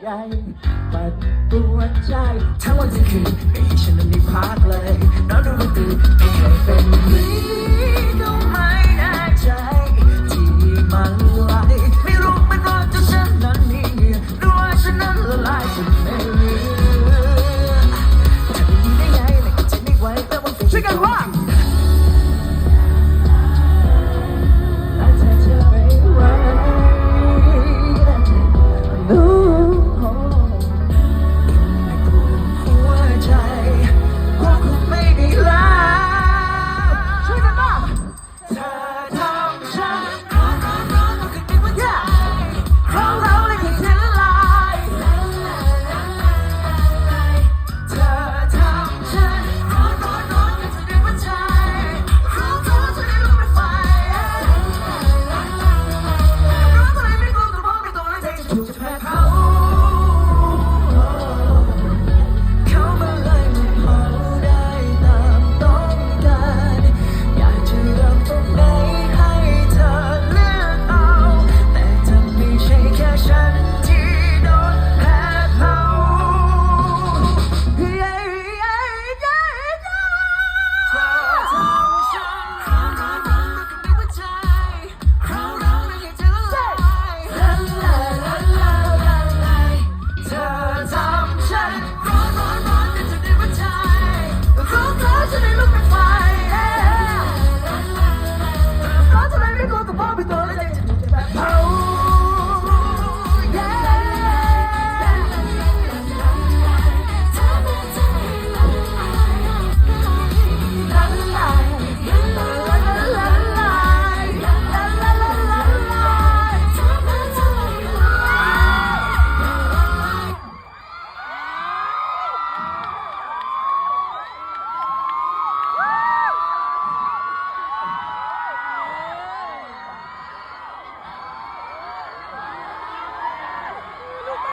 ใหญ่ปัดปวดใจ ทั้งวันทั้งคืนไม่ฉันไม่มีพักเลยนอนดูมันตื่นไม่เคยเป็นนี้ก็ไม่น่ใจ ที่มันไหลไม่รู้มันร้อนจนฉันนั้นมีเหงื่อหรือว่าฉันนั้นละลายจนไม่